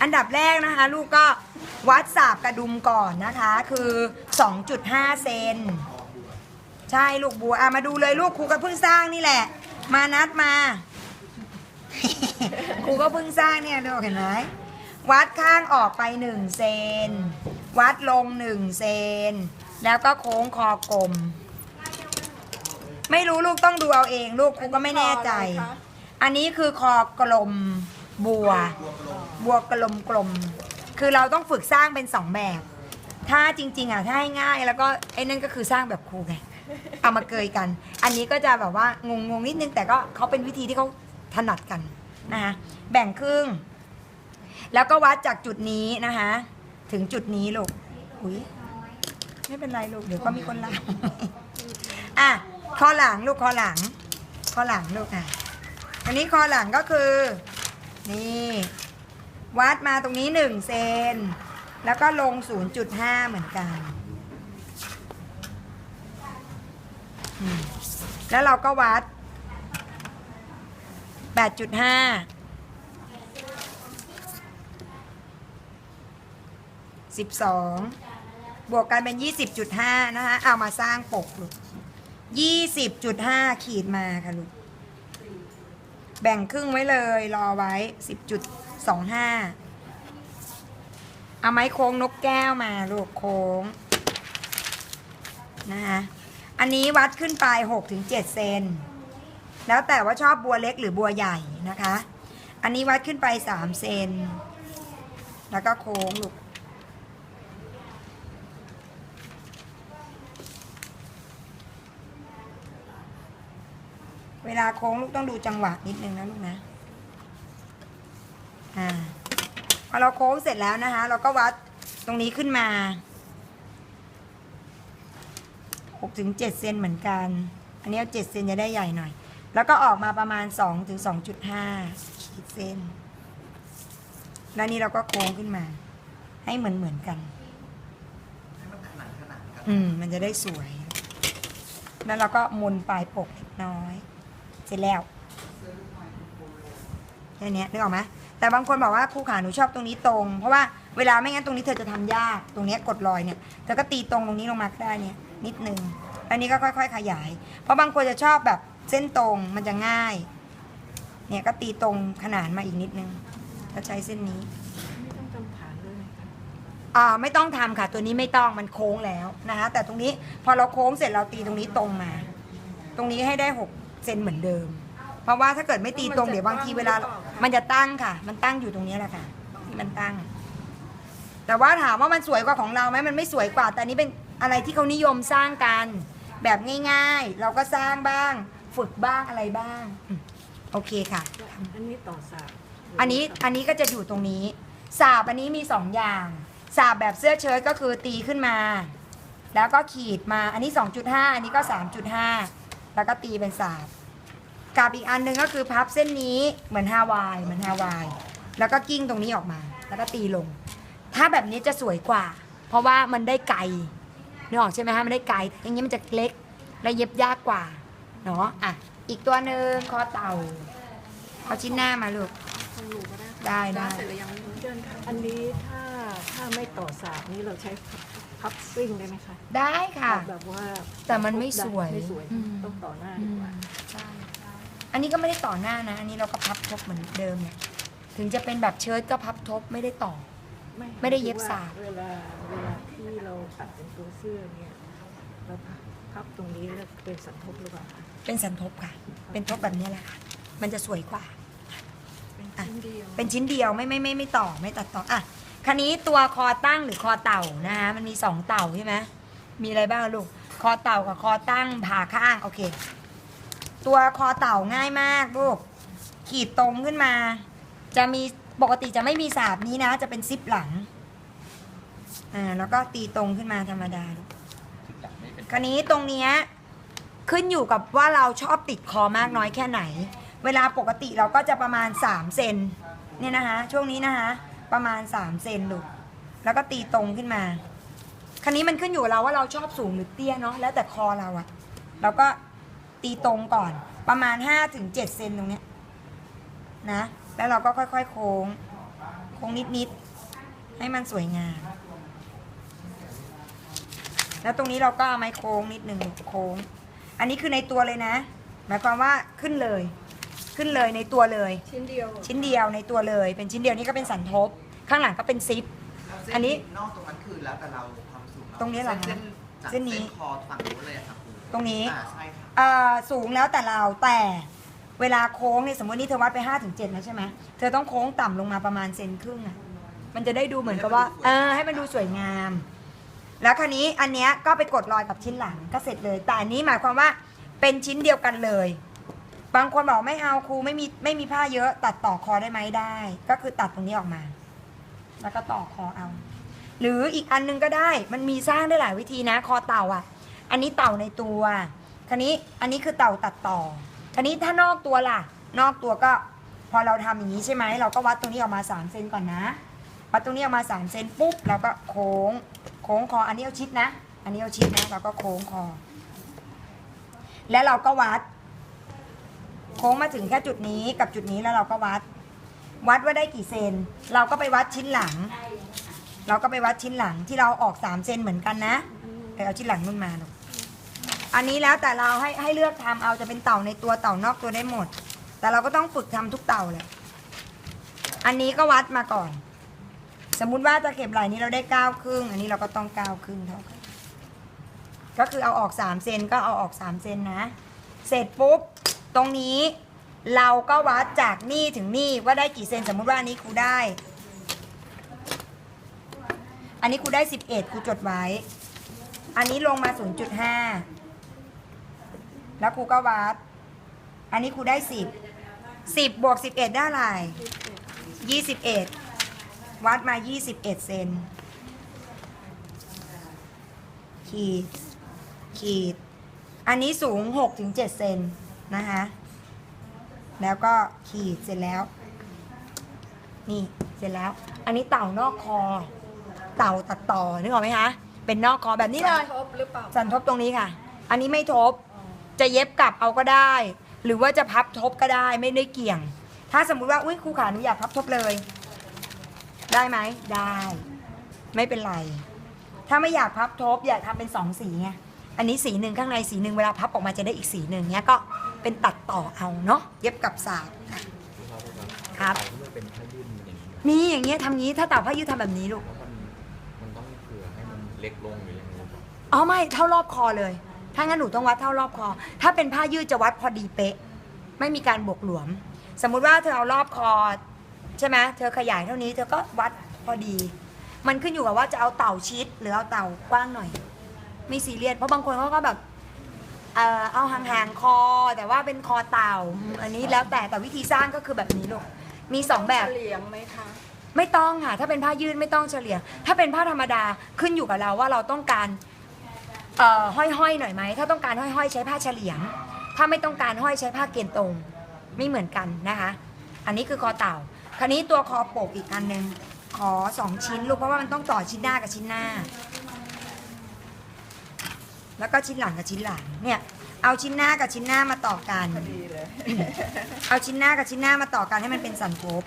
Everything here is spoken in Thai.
อันดับแรกนะคะ ลูกก็วัดสาบกระดุมก่อนนะคะ คือ 2.5 เซนใช่ลูกบัวอะมาดูเลยลูกครูก็เพิ่งสร้างนี่แหละ มานัดมาครูก็เพิ่งสร้างเนี่ยดูเห็นไหมวัดข้างออกไป 1 เซน วัดลง 1 เซน แล้วก็โค้งคอกลม ไม่รู้ลูกต้องดูเอาเอง ลูกครูก็ไม่แน่ใจ อันนี้คือคอกลม บัว บัวกลมกลมๆคือเราต้องฝึกสร้างเป็นสองแบบ ถ้าจริง ๆอะถ้าให้ง่ายแล้วก็ไอ้นั่นก็คือสร้างแบบครูไงเอามาเกยกัน อันนี้ก็จะแบบว่างงงๆนิดนึงแต่ก็เขาเป็นวิธีที่เขาถนัดกันนะคะแบ่งครึ่ง แล้วก็วัดจากจุดนี้นะคะถึงจุดนี้ลูกอุ้ยไม่เป็นไรลูกเดี๋ยวก็มีคนลา อะคอหลังลูกคอหลังคอหลังลูกอะ อันนี้คอหลังก็คือ นี่ วัดมาตรงนี้หนึ่งเซน แล้วก็ลง 0.5 เหมือนกัน แล้วเราก็วัด 8.5 12 บวกกันเป็น 20.5 นะคะเอามาสร้างปกลูก20.5 ขีดมาค่ะลูก แบ่งครึ่งไว้เลยรอไว้ 10.25 เอาไม้โค้งนกแก้วมาลูกโค้งนะคะอันนี้วัดขึ้นไป 6-7 เซน แล้วแต่ว่าชอบบัวเล็กหรือบัวใหญ่นะคะ อันนี้วัดขึ้นไป 3 เซน แล้วก็โค้งลูก ลาโค้งลูกต้องดูจังหวะนิดนึงนะลูกนะ อ่า พอเราโค้งเสร็จแล้วนะคะ เราก็วัดตรงนี้ขึ้นมา6ถึง7เซนเหมือนกัน อันนี้เอา7เซนจะได้ใหญ่หน่อย แล้วก็ออกมาประมาณ2ถึง2.5ขีดเส้นแล้วนี่เราก็โค้งขึ้นมา ให้เหมือนเหมือนกัน อืม มันจะได้สวย แล้วเราก็มนปลายปกเล็กน้อยเส ร็จแล้วแค่เนี้ยนึกออกไหมแต่บางคนบอกว่าครูขาหนูชอบตรงนี้ตรง เพราะว่าเวลาไม่งั้นตรงนี้เธอจะทำยาก ตรงเนี้ยกดรอยเนี่ยเธอก็ตีตรงตรงนี้ลงมาก็ได้เนี่ยนิดนึงอันนี้ก็ค่อย ๆ ขยาย เพราะบางคนจะชอบแบบเส้นตรงมันจะง่าย เนี่ยก็ตีตรงขนานมาอีกนิดนึงก็ใช้เส้นนี้ไม่ต้องจำฐานด้วยไหมคะอ่าไม่ต้องทำค่ะ ตัวนี้ไม่ต้องมันโค้งแล้วนะคะแต่ตรงนี้พอเราโค้งเสร็จเราตีตรงนี้ตรงมา ตรงนี้ให้ได้6 เซนเหมือนเดิม เพราะว่าถ้าเกิดไม่ตีตรงเดี๋ยวบางทีเวลา มันจะตั้งค่ะ มันตั้งอยู่ตรงนี้แหละค่ะที่มันตั้ง แต่ว่าถามว่ามันสวยกว่าของเราไหมมันไม่สวยกว่า แต่อันนี้เป็นอะไรที่เขานิยมสร้างกัน แบบง่าย ๆ เราก็สร้างบ้าง ฝึกบ้างอะไรบ้างอืมโอเคค่ะ อันนี้ต่อสากอันนี้อันนี้ก็จะอยู่ตรงนี้ สาบอันนี้มีสองอย่างสาบแบบเสื้อเชิ้ตก็คือตีขึ้นมา แล้วก็ขีดมาอันนี้ 2.5 อันนี้ก็ 3.5 แล้วก็ตีเป็นสาบกับอีกอันหนึงก็คือพับเส้นนี้เหมือนฮาวายเหมือนฮาวาย แล้วก็กิ้งตรงนี้ออกมา แล้วก็ตีลง ถ้าแบบนี้จะสวยกว่า เพราะว่ามันได้ไกลนึกออกใช่ไหมฮะมันได้ไกลอย่างนี้มันจะเล็กและเย็บยากกว่าเนาะอะอีกตัวหนึ่งคอเต่าเอาชิ้นหน้ามาลูกทางรูก็ได้ได้ได้ เสร็จแล้วยังเดินค่ะอันนี้ถ้าถ้าไม่ต่อสากนี้เราใช้พับสปริงได้ไหมคะได้ค่ะ แบบว่าแต่มันไม่สวย ไม่สวย อืม ต้องต่อหน้าอืดีมกว่าใช่อันนี้ก็ไม่ได้ต่อหน้านะ อันนี้เราก็พับทบเหมือนเดิมเนี่ยถึงจะเป็นแบบเชิ้ตก็พับทบไม่ได้ต่อ ไม่ได้เย็บสาก เวลาเวลาที่เราตัดเป็นตัวเสื้อเนี่ยเราพับตรงนี้แล้วเป็นสันทบหรือเปล่าคะเป็นสันทบค่ะ เป็นทบแบบนี้แหละค่ะ มันจะสวยกว่า เป็นชิ้นเดียวเป็นชิ้นเดียวไม่ไม่ไม่ไม่ต่อไม่ตัดต่ออะคันนี้ตัวคอตั้งหรือคอเต่านะคะมันมีสองเต่าใช่ไหมมีอะไรบ้างลูก คอเต่ากับคอตั้งผ่าข้างโอเค ตัวคอเต่าง่ายมากลูกขีดตรงขึ้นมา จะมีปกติจะไม่มีสาบนี้นะ จะเป็นซิปหลังอ่าแล้วก็ตีตรงขึ้นมาธรรมดาลูกคันนี้ตรงเนี้ยขึ้นอยู่กับว่าเราชอบติดคอมากน้อยแค่ไหน เวลาปกติเราก็จะประมาณ 3 เซนเนี่ยนะคะ ช่วงนี้นะคะ ประมาณ 3 เซนลูกแล้วก็ตีตรงขึ้นมา คันนี้มันขึ้นอยู่กับเราว่าเราชอบสูงหรือเตี้ยเนาะแล้วแต่คอเราอะเราก็ตีตรงก่อนประมาณ5-7เซนตรงเนี้ยนะ แล้วเราก็ค่อยๆ โค้งโค้ค้งนิดๆ ให้มันสวยงาม แล้วตรงนี้เราก็เอาไม้โค้งนิดหนึ่งโค้ง อันนี้คือในตัวเลยนะ หมายความว่าขึ้นเลย ขึ้นเลยในตัวเลย ชิ้นเดียว ชิ้นเดียวในตัวเลย เป็นชิ้นเดียวนี่ก็เป็นสันทบ ข้างหลังก็เป็นซิป อันนี้นอกตรงนั้นคือแล้วแต่เราความสูงเา ตรงนี้เหรอคะเส้นจากเส้นนี้ เส้นคอฝั่งนู้นเลยอะครับครูตรงนี้ อ่าใช่ค่ะ เอ่อสูงแล้วแต่เราแต่เวลาโค้งเนี่ยสมมตินี่เธอวัดไป5ถึง7แล้วใช่ไหมเธอต้องโค้งต่ำลงมาประมาณเซนครึ่งอะมันจะได้ดูเหมือนกับว่าเออให้มันดูสวยงาม แล้วคราวนี้อันเนี้ยก็ไปกดรอยกับชิ้นหลังก็เสร็จเลย แต่อันนี้หมายความว่าเป็นชิ้นเดียวกันเลย บางคนบอกไม่เอาครูไม่มีไม่มีผ้าเยอะ ตัดต่อคอได้ไหมได้ ก็คือตัดตรงนี้ออกมา แล้วก็ต่อคอเอา หรืออีกอันนึงก็ได้มันมีสร้างได้หลายวิธีนะ คอเต่าอะ อันนี้เต่าในตัวคันนี้อันนี้คือเต่าตัดต่อคันนี้ถ้านอกตัวล่ะ นอกตัวก็พอเราทำอย่างนี้ใช่ไหมเราก็วัดตรงนี้ออกมา3เซนก่อนนะวัดตรงนี้ออกมา3เซนปุ๊บเราก็โค้งโค้งคออันนี้เอาชิดนะ อันนี้เอาชิดนะเราก็โค้งคอ แล้วเราก็วัด โค้งมาถึงแค่จุดนี้กับจุดนี้แล้วเราก็วัด วัดว่าได้กี่เซน เราก็ไปวัดชิ้นหลัง เราก็ไปวัดชิ้นหลังที่เราออก3เซนเหมือนกันนะไปเอาชิ้นหลังนู่นมาลูกอันนี้แล้วแต่เราให้ให้เลือกทำเอาจะเป็นเต่าในตัวเต่านอกตัวได้หมด แต่เราก็ต้องฝึกทำทุกเต่าแหละอันนี้ก็วัดมาก่อน สมมุติว่าตะเข็บไหล่นี้เราได้เก้าครึ่ง อันนี้เราก็ต้องเก้าครึ่งเท่ากันก็คือเอาออกสามเซนก็เอาออกสามเซนนะ เสร็จปุ๊บตรงนี้เราก็วัดจากนี่ถึงนี่ว่าได้กี่เซนสมมุติว่าอันนี้ครูได้ อันนี้ครูได้11ครูจดไว้ อันนี้ลงมา0.5แล้วครูก็วัด อันนี้ครูได้10 10บวก11ได้อะไร21วัดมา21เซนขีด ขีด อันนี้สูง6-7เซนนะคะ แล้วก็ขีดเสร็จแล้ว นี่เสร็จแล้ว อันนี้เต่านอกคอ เต่าตัดต่อนึกออกไหมคะเป็นนอกคอแบบนี้เลย ทบหรือเปล่าสันทบตรงนี้ค่ะ อันนี้ไม่ทบ จะเย็บกลับเอาก็ได้ หรือว่าจะพับทบก็ได้ไม่ได้เกี่ยง ถ้าสมมุติว่า อุ้ยครูขาหนูอยากพับทบเลย ได้ไหม ได้ ไม่เป็นไร ถ้าไม่อยากพับทบ อยากทำเป็นสองสีไง อันนี้สีหนึ่งข้างในสีหนึ่งเวลาพับออกมาจะได้อีกสีหนึ่งเนี้ยก็เป็นตัดต่อเอาเนาะ เย็บกับสากค่ะครับ ที่มันเป็นผ้ายืดอย่างนี้ มีอย่างเงี้ยทำงี้ ถ้าเต่าผ้ายืดทำแบบนี้ลูกแเล็กลงหรือยังไงครับอ๋อไม่เท่ารอบคอเลย ถ้างั้นหนูต้องวัดเท่ารอบคอ ถ้าเป็นผ้ายืดจะวัดพอดีเป๊ะ ไม่มีการบวกหลวม สมมุติว่าเธอเอารอบคอ ใช่ไหมเธอขยายเท่านี้ เธอก็วัดพอดี มันขึ้นอยู่กับว่าจะเอาเต่าชิด หรือเอาเต่ากว้างหน่อย ไม่ซีเรียสเพราะบางคนเขาก็แบบเออเอาห่างๆคอ แต่ว่าเป็นคอเต่าอืมอันนี้แล้วแต่แต่วิธีสร้างก็คือแบบนี้ลูกมีสองแบบ เฉลียงไหมคะ ไม่ต้องค่ะ ถ้าเป็นผ้ายืดไม่ต้องเฉลี่ย ถ้าเป็นผ้าธรรมดาขึ้นอยู่กับเราว่าเราต้องการเอ่อห้อยๆหน่อยไหมถ้าต้องการห้อยๆใช้ผ้าเฉลียง ถ้าไม่ต้องการห้อยใช้ผ้าเกณฑ์ตรงไม่เหมือนกันนะคะ อันนี้คือคอเต่า คราวนี้ตัวคอโปกอีกอันหนึ่งขอสองชิ้นลูกเพราะว่ามันต้องต่อชิ้นหน้ากับชิ้นหน้า แล้วก็ชิ้นหลังกับชิ้นหลังเนี่ยเอาชิ้นหน้ากับชิ้นหน้ามาต่อกันดีเลยเอาชิ้นหน้ากับชิ้นหน้ามาต่อกันให้มันเป็นสันทบ